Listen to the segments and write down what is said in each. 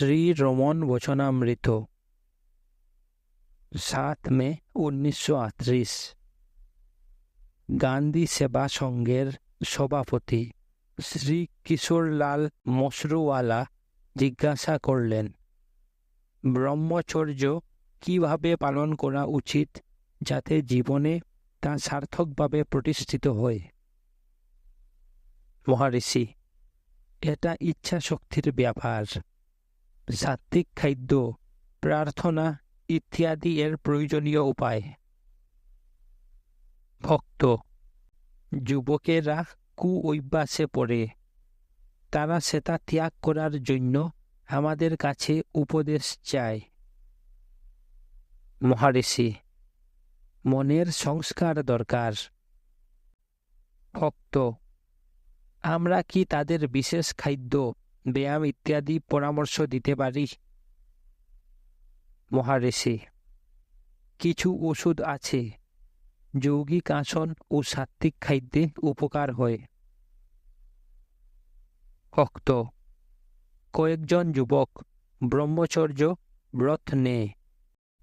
শ্রী রমন বচনামৃত সাত মে উনিশশো আটত্রিশ গান্ধী সেবা সংঘের সভাপতি শ্রী কিশোরলাল মশরুওয়ালা জিজ্ঞাসা করলেন ব্রহ্মচর্য কীভাবে পালন করা উচিত যাতে জীবনে তা সার্থকভাবে প্রতিষ্ঠিত হয়? মহারিষি এটা ইচ্ছা শক্তির ব্যাপার। সাত্বিক খাদ্য, প্রার্থনা ইত্যাদি এর প্রয়োজনীয় উপায়। ভক্ত, যুবকেরা কু অভ্যাসে পড়ে। তারা সেটা ত্যাগ করার জন্য আমাদের কাছে উপদেশ চায়। মহারিষি, মনের সংস্কার দরকার। ভক্ত, আমরা কি তাদের বিশেষ খাদ্য ব্যায়াম ইত্যাদি পরামর্শ দিতে পারি মহারিষি কিছু ওষুধ আছে। যৌগিক আসন ও সাত্ত্বিক খাদ্যে উপকার হয়। ভক্ত, কয়েকজন যুবক, ব্রহ্মচর্য, ব্রত নেয়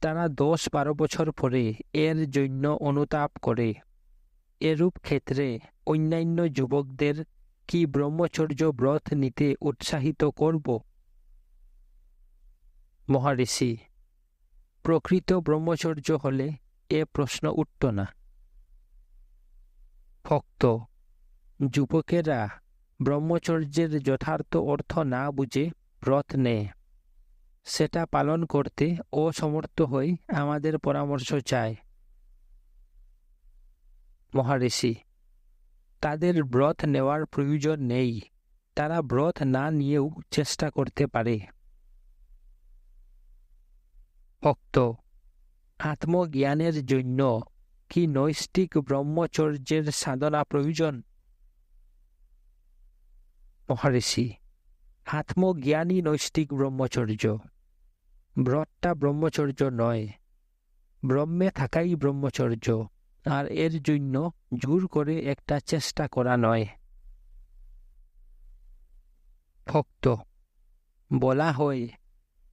তারা দশ বারো বছর পরে এর জন্য অনুতাপ করে। এরূপ ক্ষেত্রে অন্যান্য যুবকদের কি ব্রহ্মচর্য ব্রত নিতে উৎসাহিত করব? মহারিষি প্রকৃত ব্রহ্মচর্য হলে এ প্রশ্ন উঠত না। ভক্ত, যুবকেরা ব্রহ্মচর্যের যথার্থ অর্থ না বুঝে ব্রত নেয়। সেটা পালন করতে অসমর্থ হয়ে আমাদের পরামর্শ চায়। মহারিষি তাদের ব্রত নেওয়ার প্রয়োজন নেই। তারা ব্রত না নিয়েও চেষ্টা করতে পারে। ভক্ত, আত্মজ্ঞানের জন্য কি নৈষ্টিক ব্রহ্মচর্যের সাধনা প্রয়োজন? মহারিষি আত্মজ্ঞানী নৈষ্টিক ব্রহ্মচর্য। ব্রতটা ব্রহ্মচর্য নয়। ব্রহ্মে থাকাই ব্রহ্মচর্য। আর এর জন্য জোর করে একটা চেষ্টা করা নয়। ভক্ত, বলা হয়,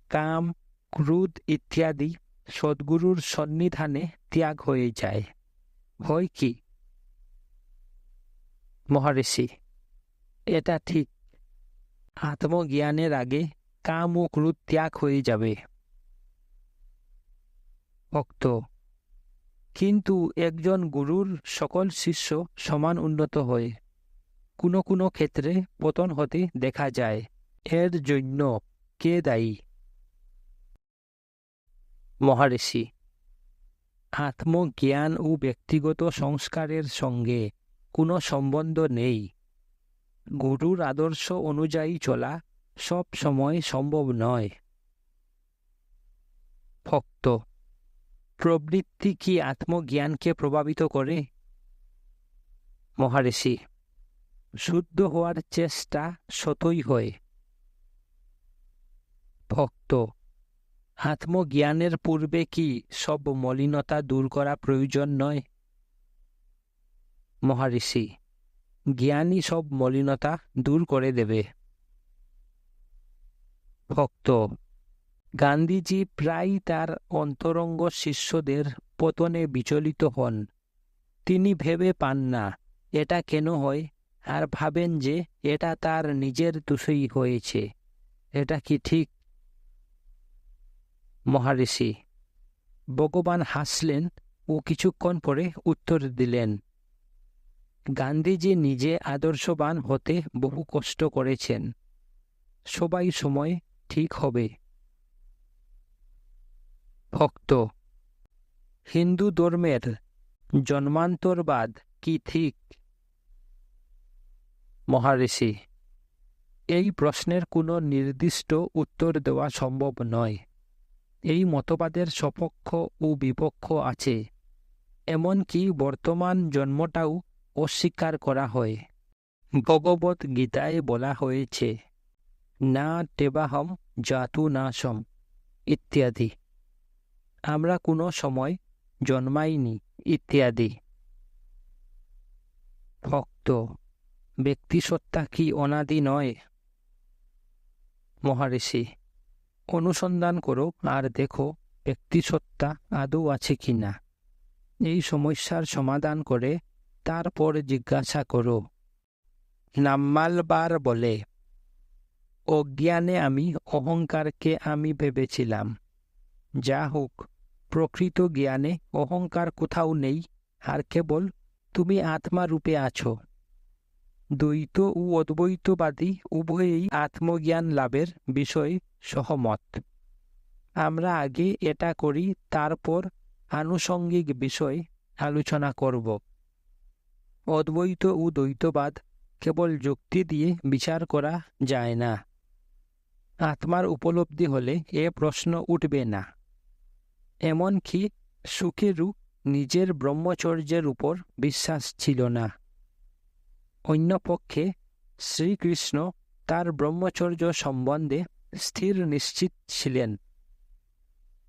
কাম, ক্রোধ ইত্যাদি সদ্গুরুর সন্নিধানে ত্যাগ হয়ে যায়। হয় কি? মহর্ষি, এটা ঠিক। আত্মজ্ঞানের আগে কাম ও ক্রোধ ত্যাগ হয়ে যাবে। ভক্ত কিন্তু একজন গুরুর সকল শিষ্য সমান উন্নত হয়। কোনো কোনো ক্ষেত্রে পতন হতে দেখা যায়। এর জন্য কে দায়ী? মহারিষি আত্মজ্ঞান ও ব্যক্তিগত সংস্কারের সঙ্গে কোনো সম্বন্ধ নেই। গুরুর আদর্শ অনুযায়ী চলা সব সময় সম্ভব নয়। ভক্ত প্রবৃত্তি কি আত্মজ্ঞানকে প্রভাবিত করে? মহারিষি, শুদ্ধ হওয়ার চেষ্টা সতই হয়। ভক্ত, আত্মজ্ঞানের পূর্বে কি সব মলিনতা দূর করা প্রয়োজন নয়? মহারিষি, জ্ঞানই সব মলিনতা দূর করে দেবে। ভক্ত গান্ধীজি প্রায় তার অন্তরঙ্গ শিষ্যদের পতনে বিচলিত হন। তিনি ভেবে পান না, এটা কেন হয়, আর ভাবেন যে এটা তার নিজের দোষই হয়েছে। এটা কি ঠিক? মহারিষি, ভগবান হাসলেন ও কিছুক্ষণ পরে উত্তর দিলেন, গান্ধীজি নিজে আদর্শবান হতে বহু কষ্ট করেছেন। সবাই সময় ঠিক হবে। ভক্ত। হিন্দু ধর্মের জন্মান্তরবাদ কি ঠিক? মহারিষি এই প্রশ্নের কোনো নির্দিষ্ট উত্তর দেওয়া সম্ভব নয়। এই মতবাদের সপক্ষ ও বিপক্ষ আছে। এমনকি বর্তমান জন্মটাও অস্বীকার করা হয়। ভগবত গীতায় বলা হয়েছে, না টেবাহম জাতু নাশম ইত্যাদি। আমরা কোনো সময় জন্মাইনি ইত্যাদি। ভক্ত, ব্যক্তিসত্তা কি অনাদি নয়? মহারিষি, অনুসন্ধান করো আর দেখো ব্যক্তিসত্তা আদৌ আছে কি না। এই সমস্যার সমাধান করে তারপর জিজ্ঞাসা করো। নাম্মালবার বলে, অজ্ঞানে আমি, অহংকারকে আমি ভেবেছিলাম। যা হোক প্রকৃত জ্ঞানে অহংকার কোথাও নেই, আর কেবল তুমি আত্মা রূপে আছো। দ্বৈত ও অদ্বৈতবাদী উভয়েই আত্মজ্ঞান লাভের বিষয়ে সহমত। আমরা আগে এটা করি, তারপর আনুষঙ্গিক বিষয় আলোচনা করব। অদ্বৈত ও দ্বৈতবাদ কেবল যুক্তি দিয়ে বিচার করা যায় না। আত্মার উপলব্ধি হলে এ প্রশ্ন উঠবে না। এমনকি সুখেরও নিজের ব্রহ্মচর্যের উপর বিশ্বাস ছিল না। অন্যপক্ষে শ্রীকৃষ্ণ তার ব্রহ্মচর্য সম্বন্ধে স্থির নিশ্চিত ছিলেন।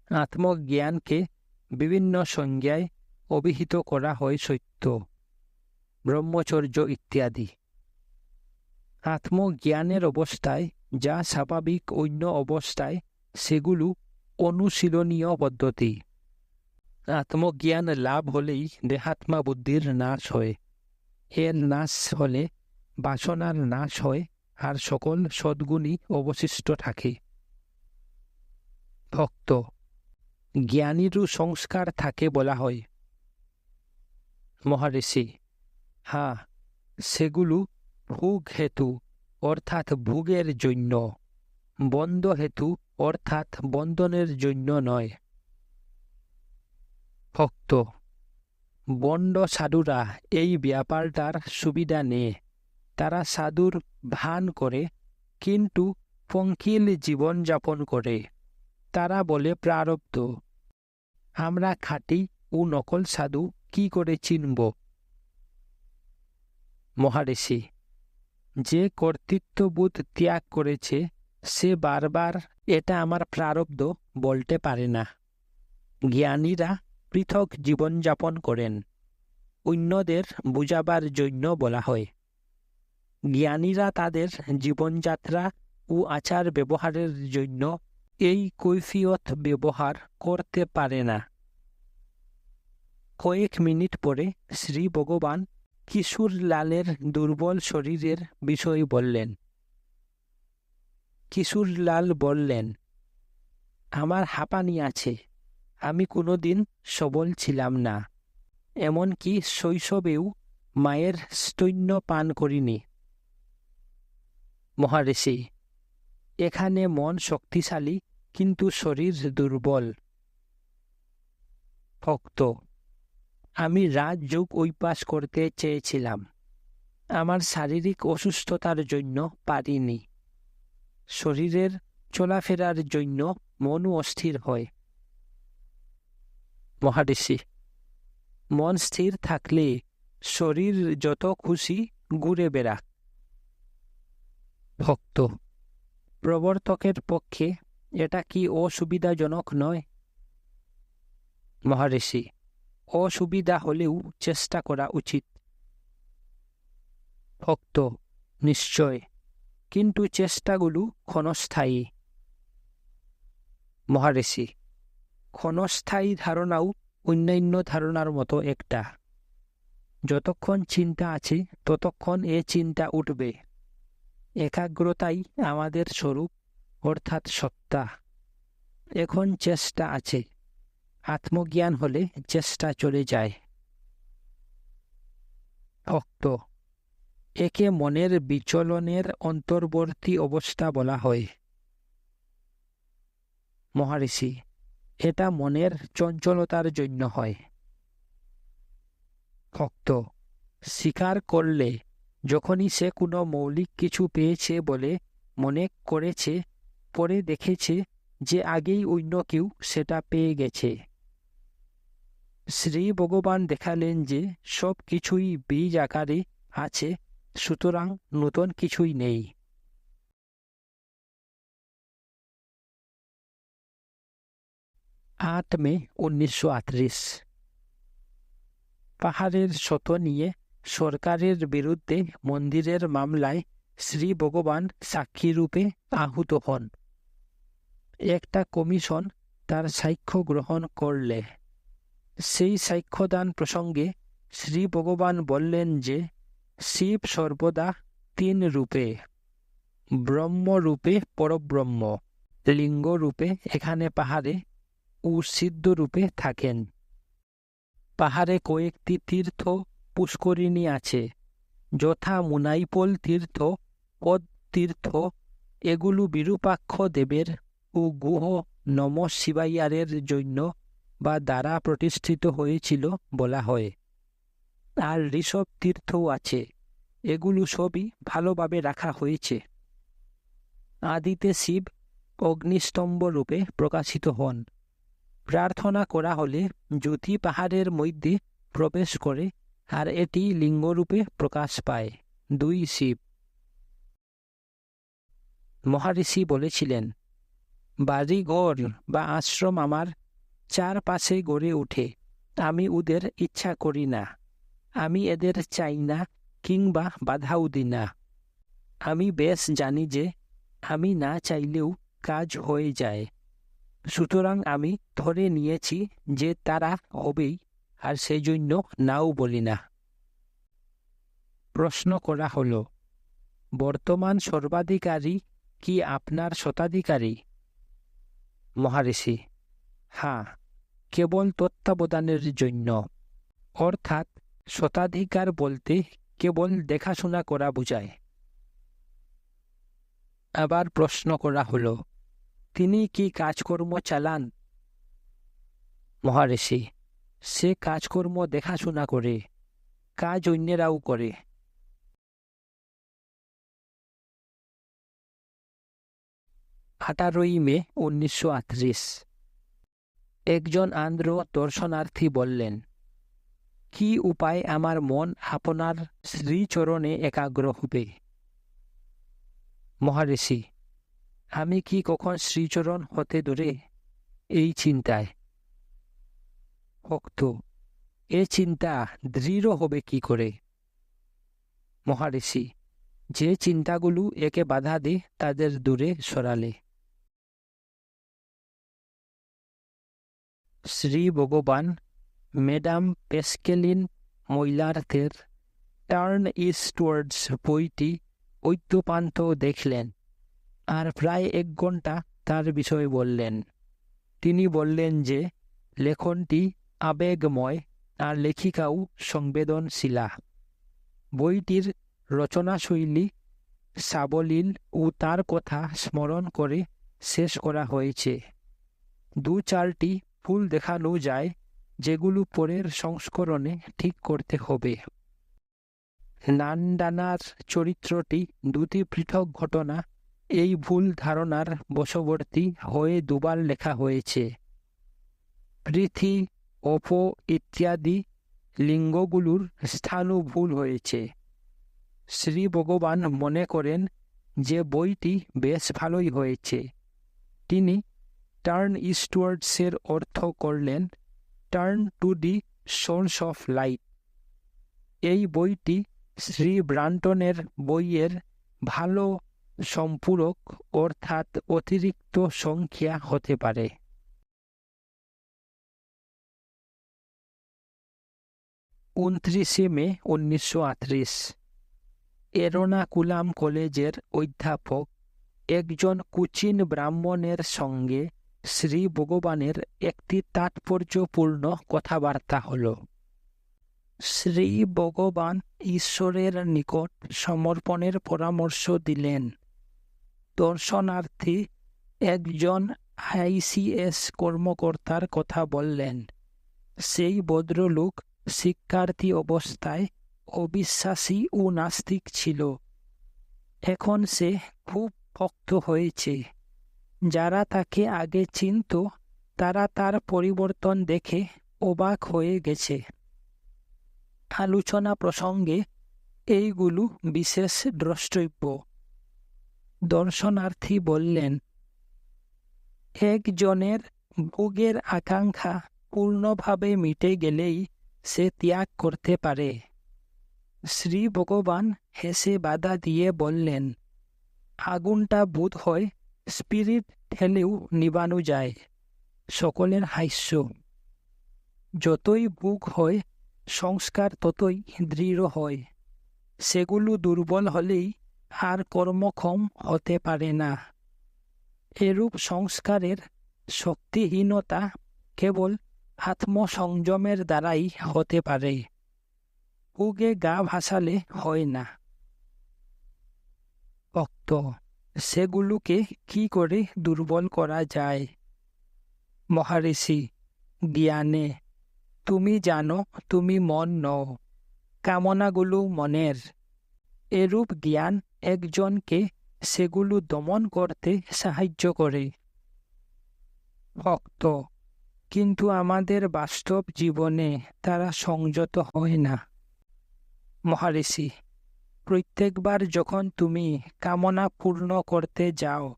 আত্মজ্ঞানকে বিভিন্ন সংজ্ঞায় অভিহিত করা হয় সত্য, ব্রহ্মচর্য ইত্যাদি। আত্মজ্ঞানের অবস্থায় যা স্বাভাবিক অন্য অবস্থায় সেগুলো অনুশীলনীয় পদ্ধতি। আত্মজ্ঞান লাভ হলেই দেহাত্মা বুদ্ধির নাশ হয়। এর নাশ হলে বাসনার নাশ হয় আর সকল সদ্গুণই অবশিষ্ট থাকে। ভক্ত জ্ঞানীরও সংস্কার থাকে বলা হয়। মহারিষি হ্যাঁ সেগুলো ভোগ হেতু অর্থাৎ ভোগের জন্য বন্ধ হেতু অর্থাৎ বন্ধনের জন্য নয়। ভক্ত, বন্ড সাধুরা এই ব্যাপারটার সুবিধা নেয়। তারা সাধুর ভান করে, কিন্তু পঙ্কিল জীবনযাপন করে। তারা বলে প্রারব্ধ, আমরা খাঁটি ও নকল সাধু কি করে চিনব? মহারিষি, যে কর্তৃত্ববোধ ত্যাগ করেছে সে বারবার এটা আমার প্রারব্ধ বলতে পারে না। জ্ঞানীরা পৃথক জীবনযাপন করেন। অন্যদের বুঝাবার জন্য বলা হয়। জ্ঞানীরা তাদের জীবনযাত্রা ও আচার ব্যবহারের জন্য এই কৈফিয়ত ব্যবহার করতে পারে না। কয়েক মিনিট পরে শ্রী ভগবান কিশোর লালের দুর্বল শরীরের বিষয় বললেন কিশোর লাল বললেন, আমার হাঁপানি আছে। আমি কোনোদিন সবল ছিলাম না। এমনকি শৈশবেও মায়ের স্তৈন্য পান করিনি। মহারিষি এখানে মন শক্তিশালী, কিন্তু শরীর দুর্বল। ভক্ত, আমি রাজযোগ ঐপাস করতে চেয়েছিলাম। আমার শারীরিক অসুস্থতার জন্য পারিনি। শরীরের চলাফেরার জন্য মনও অস্থির হয়। মহারিষি মন স্থির থাকলে শরীর যত খুশি ঘুরে বেড়াক ভক্ত, প্রবর্তকের পক্ষে এটা কি অসুবিধাজনক নয়? মহারিষি অসুবিধা হলেও চেষ্টা করা উচিত। ভক্ত, নিশ্চয় কিন্তু চেষ্টাগুলো ক্ষণস্থায়ী। মহারিষি ক্ষণস্থায়ী ধারণাও অন্যান্য ধারণার মতো একটা। যতক্ষণ চিন্তা আছে, ততক্ষণ এ চিন্তা উঠবে। একাগ্রতাই আমাদের স্বরূপ, অর্থাৎ সত্তা। এখন চেষ্টা আছে। আত্মজ্ঞান হলে চেষ্টা চলে যায়। ভক্ত একে মনের বিচলনের অন্তর্বর্তী অবস্থা বলা হয়। মহারিষি এটা মনের চঞ্চলতার জন্য হয়। ভক্ত, স্বীকার করলে যখনই সে কোনো মৌলিক কিছু পেয়েছে বলে মনে করেছে, পরে দেখেছে যে আগেই অন্য কেউ সেটা পেয়ে গেছে। শ্রী ভগবান দেখালেন যে সব কিছুই বীজ আকারে আছে। সুতরাং নতুন কিছুই নেই। আট মে উনিশশো আটত্রিশ। পাহাড়ের শত নিয়ে সরকারের বিরুদ্ধে মন্দিরের মামলায় শ্রী ভগবান সাক্ষীরূপে আহত হন। একটা কমিশন তার সাক্ষ্য গ্রহণ করলে। সেই সাক্ষ্যদান প্রসঙ্গে শ্রী ভগবান বললেন যে শিব সর্বদা তিন রূপে, ব্রহ্মরূপে পরব্রহ্ম, লিঙ্গরূপে এখানে পাহাড়ে ও সিদ্ধরূপে থাকেন। পাহাড়ে কয়েকটি তীর্থ পুষ্করিণী আছে, যথা মুনাইপল তীর্থ, পদ তীর্থ, এগুলো বিরূপাক্ষ দেবের ও গুহ নম শিবাইয়ারের জন্য বা দ্বারা প্রতিষ্ঠিত হয়েছিল বলা হয়। আর ঋষভ তীর্থও আছে। এগুলো সবই ভালোভাবে রাখা হয়েছে। আদিতে শিব অগ্নিস্তম্ভ রূপে প্রকাশিত হন। প্রার্থনা করা হলে জ্যোতি পাহাড়ের মধ্যে প্রবেশ করে আর এটি লিঙ্গরূপে প্রকাশ পায়। দুই শিব। মহারিষি বলেছিলেন বাড়িঘর বা আশ্রম আমার চারপাশে গড়ে ওঠে। আমি ওদের ইচ্ছা করি না। আমি এদের চাই না, কিংবা বাধাও দিই না। আমি বেশ জানি যে, আমি না চাইলেও কাজ হয়ে যায়। সুতরাং আমি ধরে নিয়েছি যে তারা হবেই, আর সেই জন্য নাও বলি না। প্রশ্ন করা হল, বর্তমান সর্বাধিকারী কি আপনার শতাধিকারী? মহারিষি হ্যাঁ কেবল তত্ত্বাবধানের জন্য। অর্থাৎ শতাধিকার বলতে কেবল দেখাশোনা করা বোঝায়। আবার প্রশ্ন করা হলো, তিনি কি কাজকর্ম চালান? মহারিষি সে কাজকর্ম দেখাশোনা করে, কাজ অন্যেরাও করে। আঠারোই মে উনিশশো আটত্রিশ। একজন আন্ধ্র দর্শনার্থী বললেন কি উপায় আমার মন আপনার শ্রীচরণে একাগ্র হবে? মহারিষি আমি কি কখন শ্রীচরণ হতে দূরে এই চিন্তায়? ভক্ত, এ চিন্তা দৃঢ় হবে কি করে? মহারিষি যে চিন্তাগুলো একে বাধা দে তাদের দূরে সরালে। শ্রী ভগবান ম্যাডাম পেস্কেলিন মৈলার্থের টার্ন ইস্টওয়ার্ডস বইটি ঐক্যপান্ত দেখলেন। আর প্রায় এক ঘণ্টা তার বিষয়ে বললেন। তিনি বললেন যে, লেখনটি আবেগময় আর লেখিকাও সংবেদনশীলা। বইটির রচনাশৈলী সাবলীল ও তার কথা স্মরণ করে শেষ করা হয়েছে। দু চারটি ফুল দেখানো যায় যেগুলো পরের সংস্করণে ঠিক করতে হবে। নানডানার চরিত্রটি দুটি পৃথক ঘটনা, এই ভুল ধারণার বশবর্তী হয়ে দুবার লেখা হয়েছে। পৃথি, অপ ইত্যাদি লিঙ্গগুলোর স্থানও ভুল হয়েছে। শ্রী ভগবান মনে করেন যে বইটি বেশ ভালোই হয়েছে। তিনি টার্ন ইস্টওয়ার্ডসের অর্থ করলেন turn to the source of light এই বইটি শ্রী ব্রান্টনের বইয়ের ভালো সম্পূরক অর্থাৎ অতিরিক্ত সংখ্যা হতে পারে। উনত্রিশে মে উনিশশো আটত্রিশ। এরোনাকুলাম কলেজের অধ্যাপক একজন কুচিন ব্রাহ্মণের সঙ্গে শ্রী ভগবানের একটি তাৎপর্যপূর্ণ কথাবার্তা হল, শ্রী ভগবান ঈশ্বরের নিকট সমর্পণের পরামর্শ দিলেন। দর্শনার্থী একজন আইসিএস কর্মকর্তার কথা বললেন। সেই ভদ্রলোক শিক্ষার্থী অবস্থায় অবিশ্বাসী ও নাস্তিক ছিল। এখন সে খুব ভক্ত হয়েছে। যারা তাকে আগে চিনত, তারা তার পরিবর্তন দেখে অবাক হয়ে গেছে। আলোচনা প্রসঙ্গে, এইগুলো বিশেষ দ্রষ্টব্য। দর্শনার্থী বললেন, একজনের ভোগের আকাঙ্ক্ষা পূর্ণভাবে মিটে গেলেই সে ত্যাগ করতে পারে। শ্রী ভগবান হেসে বাধা দিয়ে বললেন, আগুনটা বোধ হয় স্পিরিট ঠেলেও নিবানো যায়, সকলের হাস্য। যতই বুক হয়, সংস্কার ততই দৃঢ় হয়। সেগুলো দুর্বল হলেই আর কর্মক্ষম হতে পারে না। এরূপ সংস্কারের শক্তিহীনতা কেবল আত্মসংযমের দ্বারাই হতে পারে। উগে গা ভাসালে হয় না। ভক্ত সেগুলোকে কি করে দুর্বল করা যায়? মহারিষি, জ্ঞানে, তুমি জানো, তুমি মন নও। কামনাগুলো মনের। এরূপ জ্ঞান একজনকে সেগুলো দমন করতে সাহায্য করে। ভক্ত, কিন্তু আমাদের বাস্তব জীবনে তারা সংযত হয় না। মহারিষি প্রত্যেকবার যখন তুমি কামনা পূর্ণ করতে যাও,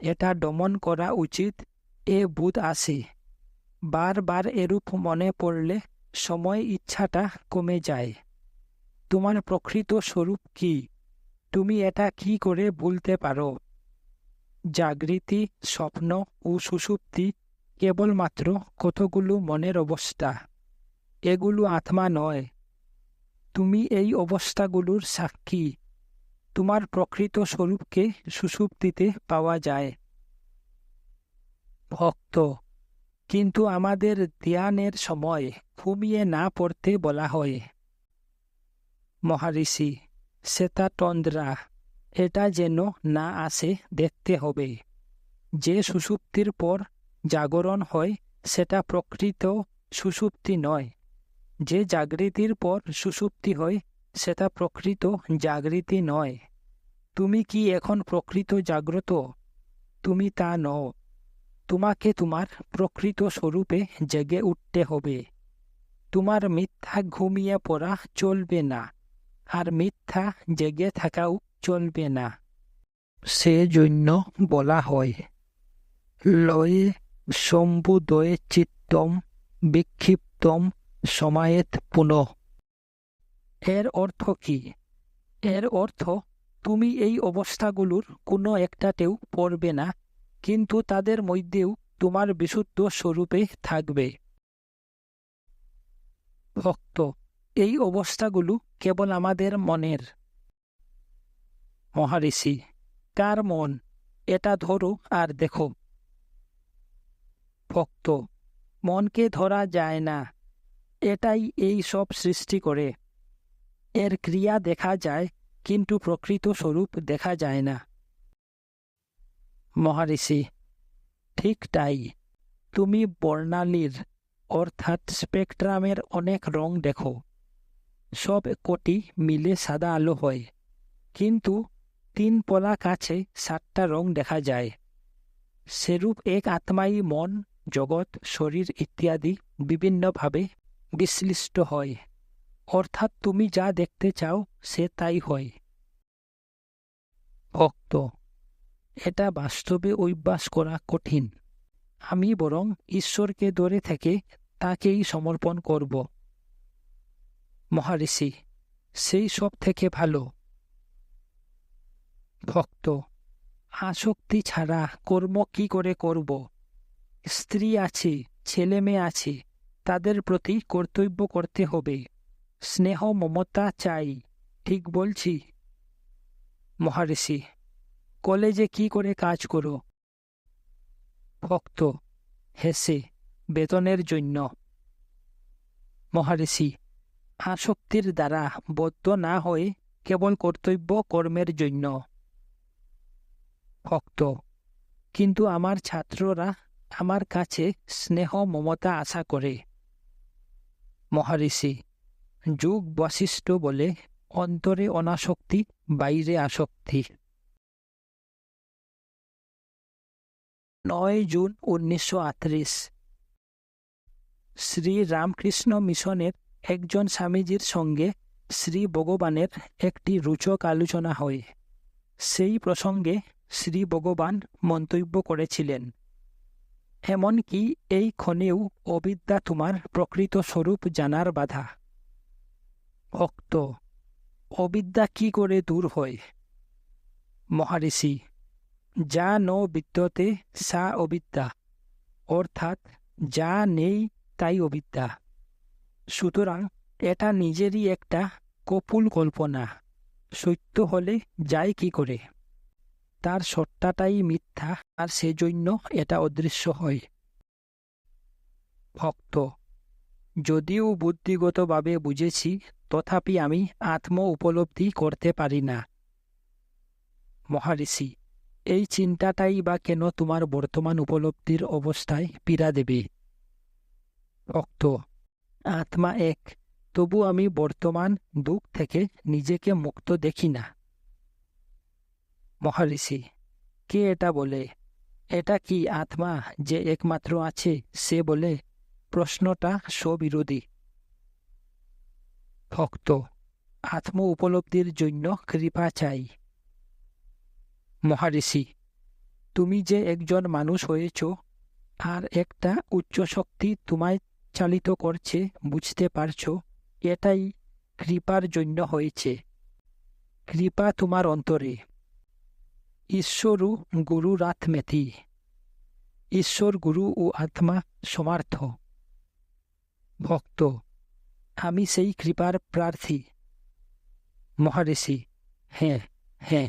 এটা দমন করা উচিত। এ বোধ আসে। বারবার এরূপ মনে পড়লে সময় ইচ্ছাটা কমে যায়। তোমার প্রকৃত স্বরূপ কি? তুমি এটা কি করে বলতে পারো? জাগৃতি, স্বপ্ন ও সুষুপ্তি কেবলমাত্র কতগুলো মনের অবস্থা? এগুলো আত্মা নয় তুমি এই অবস্থাগুলোর সাক্ষী। তোমার প্রকৃত স্বরূপকে সুষুপ্তিতে পাওয়া যায়। ভক্ত, কিন্তু আমাদের ধ্যানের সময় ঘুমিয়ে না পড়তে বলা হয়। মহারিষি সেতা তন্দ্রা এটা যেন না আসে দেখতে হবে। যে সুষুপ্তির পর জাগরণ হয়, সেটা প্রকৃত সুষুপ্তি নয়। যে জাগৃতির পর সুষুপ্তি হয়, সেটা প্রকৃত জাগৃতি নয়। তুমি কি এখন প্রকৃত জাগ্রত? তুমি তা নও। তোমাকে তোমার প্রকৃত স্বরূপে জেগে উঠতে হবে। তোমার মিথ্যা ঘুমিয়ে পড়া চলবে না, আর মিথ্যা জেগে থাকাও চলবে না। সেজন্য বলা হয়, লয়ে শম্ভুদয়ে চিত্তম বিক্ষিপ্তম সমায়েত পুনঃ। এর অর্থ কি? এর অর্থ, তুমি এই অবস্থাগুলোর কোনো একটাতেও পড়বে না, কিন্তু তাদের মধ্যেও তোমার বিশুদ্ধ স্বরূপে থাকবে। ভক্ত, এই অবস্থাগুলো কেবল আমাদের মনের। মহারিষি, কার মন? এটা ধরো আর দেখো। ভক্ত, মনকে ধরা যায় না। এটাই এই সব সৃষ্টি করে। এর ক্রিয়া দেখা যায়, কিন্তু প্রকৃত স্বরূপ দেখা যায় না। মহারিষি, ঠিক তাই। তুমি বর্ণালীর, অর্থাৎ স্পেকট্রামের অনেক রং দেখো। সব কোটি মিলে সাদা আলো হয়, কিন্তু তিন পলা কাছে সাতটা রং দেখা যায়। সেরূপ এক আত্মাই মন, জগৎ, শরীর ইত্যাদি বিভিন্নভাবে বিশ্লিষ্ট হয়। অর্থাৎ তুমি যা দেখতে চাও, সে তাই হয়। ভক্ত, এটা বাস্তবে অভ্যাস করা কঠিন। আমি বরং ঈশ্বরকে ধরে থেকে তাকেই সমর্পণ করব। মহারিষি, সেই সব থেকে ভালো। ভক্ত, আসক্তি ছাড়া কর্ম কি করে করব? স্ত্রী আছে ছেলে মেয়ে আছে তাদের প্রতি কর্তব্য করতে হবে। স্নেহ, মমতা চাই, ঠিক বলছি? মহারিষি, কলেজে কি করে কাজ করো? ভক্ত, হেসে, বেতনের জন্য। মহারিষি, আসক্তির দ্বারা বদ্ধ না হয়ে কেবল কর্তব্য কর্মের জন্য। ভক্ত, কিন্তু আমার ছাত্ররা আমার কাছে স্নেহ, মমতা আশা করে। মহারিষি, যুগ বশিষ্ঠ বলে অন্তরে অনাসক্তি, বাইরে আসক্তি। নয় জুন উনিশশো আটত্রিশ। শ্রী রামকৃষ্ণ মিশনের একজন স্বামীজির সঙ্গে শ্রী ভগবানের একটি রুচক আলোচনা হয়। সেই প্রসঙ্গে শ্রী ভগবান মন্তব্য করেছিলেন এমনকি এই ক্ষণেও অবিদ্যা তোমার প্রকৃত স্বরূপ জানার বাধা। ভক্ত, অবিদ্যা কি করে দূর হয়? মহারিষি, যা ন বিদ্যতে সা অবিদ্যা, অর্থাৎ যা নেই তাই অবিদ্যা। সুতরাং এটা নিজেরই একটা কপুল কল্পনা। সত্য হলে যায় কি করে? তার সত্তাটাই মিথ্যা আর সেজন্য এটা অদৃশ্য হয়। ভক্ত, যদিও বুদ্ধিগতভাবে বুঝেছি, তথাপি আমি আত্ম উপলব্ধি করতে পারি না। মহারিষি, এই চিন্তাটাই বা কেন তোমার বর্তমান উপলব্ধির অবস্থায় পীড়া দেবে? ভক্ত, আত্মা এক, তবু আমি বর্তমান দুঃখ থেকে নিজেকে মুক্ত দেখি না। মহারিষি, কে এটা বলে? এটা কি আত্মা যে একমাত্র আছে? সে বলে, প্রশ্নটা স্ববিরোধী। ভক্ত, আত্ম উপলব্ধির জন্য কৃপা চাই। মহারিষি, তুমি যে একজন মানুষ হয়েছ, আর একটা উচ্চ শক্তি তোমায় চালিত করছে, বুঝতে পারছ, এটাই কৃপার জন্য হয়েছে। কৃপা তোমার অন্তরে। ঈশ্বরু গুরুরাত্মেতি ঈশ্বর গুরু ও আত্মা সমার্থ। ভক্ত, আমি সেই কৃপার প্রার্থী। মহারিষি হ্যাঁ হ্যাঁ।